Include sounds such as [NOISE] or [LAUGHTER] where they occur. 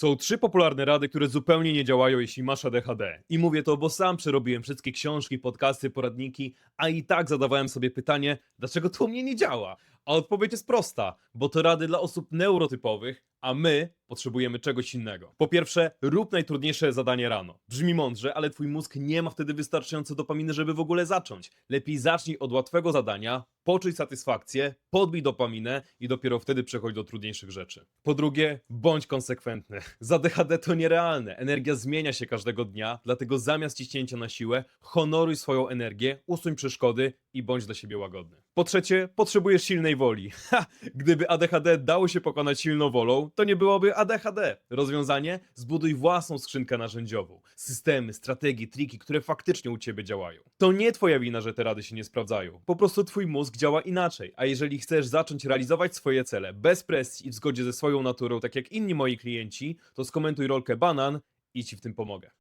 Są trzy popularne rady, które zupełnie nie działają, jeśli masz ADHD. I mówię to, bo sam przerobiłem wszystkie książki, podcasty, poradniki, a i tak zadawałem sobie pytanie, dlaczego to u mnie nie działa? A odpowiedź jest prosta, bo to rady dla osób neurotypowych, a my potrzebujemy czegoś innego. Po pierwsze, rób najtrudniejsze zadanie rano. Brzmi mądrze, ale twój mózg nie ma wtedy wystarczająco dopaminy, żeby w ogóle zacząć. Lepiej zacznij od łatwego zadania, poczuj satysfakcję, podbij dopaminę i dopiero wtedy przechodź do trudniejszych rzeczy. Po drugie, bądź konsekwentny. [LAUGHS] Za DHD to nierealne. Energia zmienia się każdego dnia, dlatego zamiast ciśnięcia na siłę, honoruj swoją energię, usuń przeszkody i bądź dla siebie łagodny. Po trzecie, potrzebujesz silnej woli. [LAUGHS] Ha! Gdyby ADHD dało się pokonać silną wolą, to nie byłoby ADHD. Rozwiązanie? Zbuduj własną skrzynkę narzędziową. Systemy, strategie, triki, które faktycznie u ciebie działają. To nie twoja wina, że te rady się nie sprawdzają. Po prostu twój mózg działa inaczej. A jeżeli chcesz zacząć realizować swoje cele bez presji i w zgodzie ze swoją naturą, tak jak inni moi klienci, to skomentuj rolkę banan i ci w tym pomogę.